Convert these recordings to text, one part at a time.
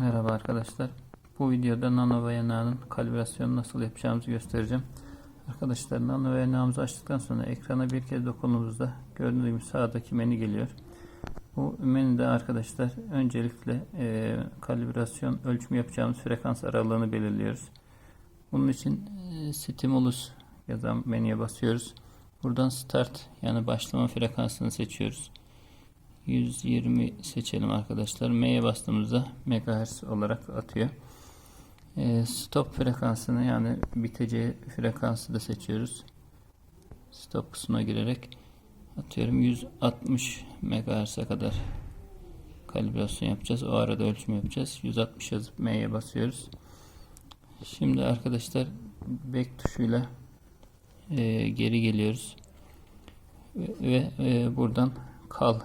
Merhaba arkadaşlar. Bu videoda nano ve kalibrasyonu nasıl yapacağımızı göstereceğim. Arkadaşlar nano açtıktan sonra ekrana bir kez dokunduğumuzda gördüğünüz sağdaki menü geliyor. Bu menüde arkadaşlar öncelikle e, kalibrasyon ölçümü yapacağımız frekans aralığını belirliyoruz. Bunun için e, stimulus yazan menüye basıyoruz. Buradan start yani başlama frekansını seçiyoruz. 120 seçelim arkadaşlar. M'ye bastığımızda megahertz olarak atıyor. E, stop frekansını yani biteceği frekansı da seçiyoruz. Stop kısmına girerek atıyorum 160 megahertz'e kadar kalibrasyon yapacağız. O arada ölçüm yapacağız. 160 yazıp M'ye basıyoruz. Şimdi arkadaşlar back tuşuyla e, geri geliyoruz. Ve, ve e, buradan kal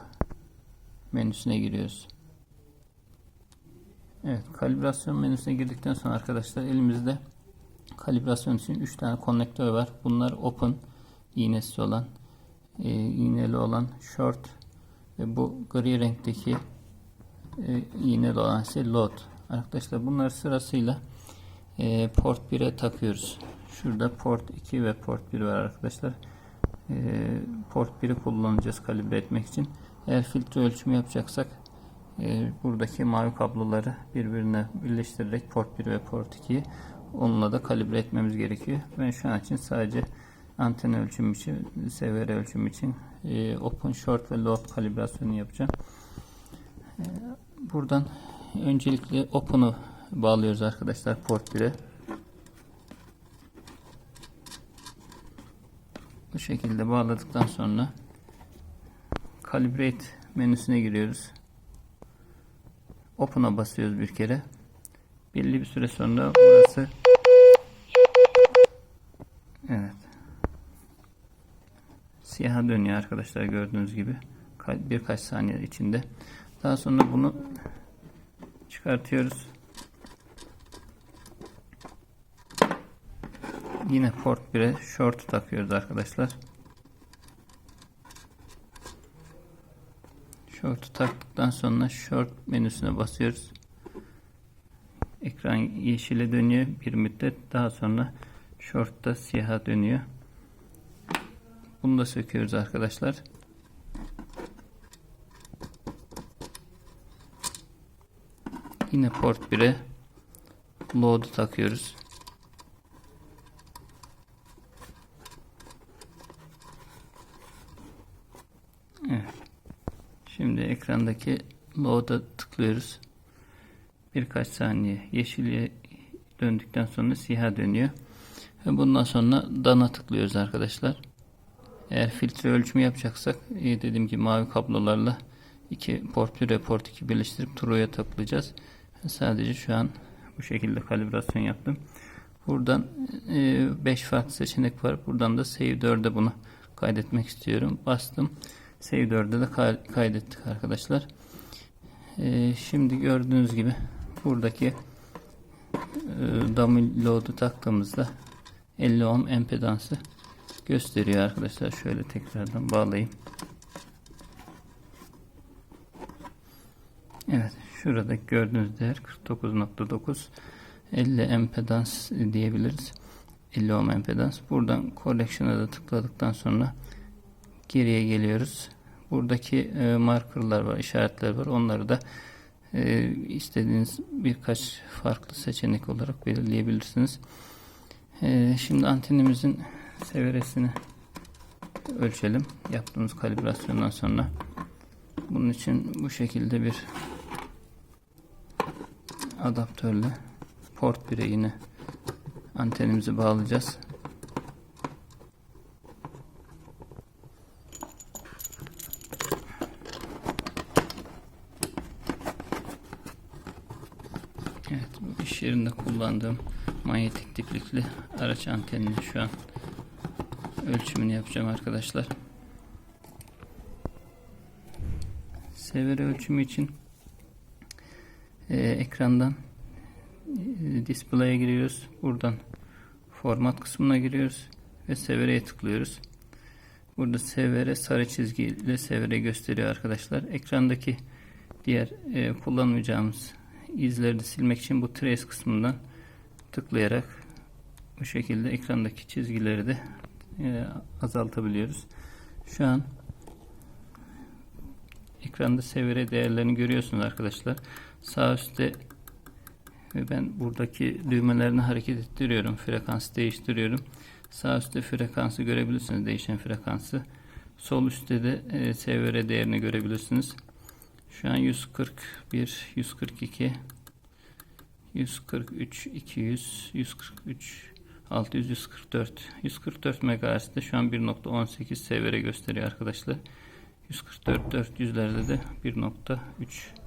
menüsüne giriyoruz. Evet, kalibrasyon menüsüne girdikten sonra arkadaşlar elimizde kalibrasyon için 3 tane konnektör var. Bunlar open iğnesi olan, e, iğneli olan short ve bu gri renkteki e, iğneli olan ise load. Arkadaşlar bunlar sırasıyla e, port 1'e takıyoruz. Şurada port 2 ve port 1 var arkadaşlar. E, port 1'i kullanacağız kalibre etmek için. Eğer filtre ölçümü yapacaksak e, buradaki mavi kabloları birbirine birleştirerek port 1 ve port 2'yi onunla da kalibre etmemiz gerekiyor. Ben şu an için sadece anten ölçümü için, SVR ölçümü için e, open short ve load kalibrasyonu yapacağım. Buradan öncelikle open'u bağlıyoruz arkadaşlar port 1'e. Bu şekilde bağladıktan sonra Calibrate menüsüne giriyoruz. Open'a basıyoruz bir kere. Belli bir süre sonra burası Evet. Siyaha dönüyor arkadaşlar gördüğünüz gibi. Birkaç saniye içinde. Daha sonra bunu çıkartıyoruz. Yine port 1'e short takıyoruz arkadaşlar. Short'u taktıktan sonra short menüsüne basıyoruz. Ekran yeşile dönüyor bir müddet. Daha sonra short da siyaha dönüyor. Bunu da söküyoruz arkadaşlar. Yine port 1'e load'u takıyoruz. Şimdi ekrandaki load'a tıklıyoruz. Birkaç saniye yeşile döndükten sonra siyah dönüyor. Ve bundan sonra dana tıklıyoruz arkadaşlar. Eğer filtre ölçümü yapacaksak e, dediğim gibi mavi kablolarla iki port 1 ve port 2 birleştirip True'ya tıklayacağız. Sadece şu an bu şekilde kalibrasyon yaptım. Buradan 5 e, farklı seçenek var. Buradan da Save 4'e bunu kaydetmek istiyorum. Bastım. Save 4'e de kaydettik arkadaşlar. Ee, şimdi gördüğünüz gibi buradaki e, dummy load'u taktığımızda 50 ohm empedansı gösteriyor arkadaşlar. Şöyle tekrardan bağlayayım. Evet. Şurada gördüğünüz değer 49.9 50 empedans diyebiliriz. 50 ohm empedans. Buradan collection'a da tıkladıktan sonra geriye geliyoruz. Buradaki e, markerlar var, işaretler var. Onları da e, istediğiniz birkaç farklı seçenek olarak belirleyebilirsiniz. E, şimdi antenimizin severesini ölçelim. Yaptığımız kalibrasyondan sonra. Bunun için bu şekilde bir adaptörle port 1'e yine antenimizi bağlayacağız. Evet, iş yerinde kullandığım manyetik diplikli araç antenini şu an ölçümünü yapacağım arkadaşlar. Severi ölçümü için e, ekrandan e, display'e giriyoruz. Buradan format kısmına giriyoruz ve severeye tıklıyoruz. Burada severe sarı çizgiyle severe gösteriyor arkadaşlar. Ekrandaki diğer e, kullanmayacağımız izleri de silmek için bu trace kısmından tıklayarak bu şekilde ekrandaki çizgileri de e, azaltabiliyoruz. Şu an ekranda seviyre değerlerini görüyorsunuz arkadaşlar. Sağ üstte ve ben buradaki düğmelerini hareket ettiriyorum. Frekans değiştiriyorum. Sağ üstte frekansı görebilirsiniz. Değişen frekansı. Sol üstte de e, SVR değerini görebilirsiniz. Şu an 141, 142, 143, 200, 143, 600, 144, 144 MHz'de şu an 1.18 SVR gösteriyor arkadaşlar. 144 400'lerde de 1.3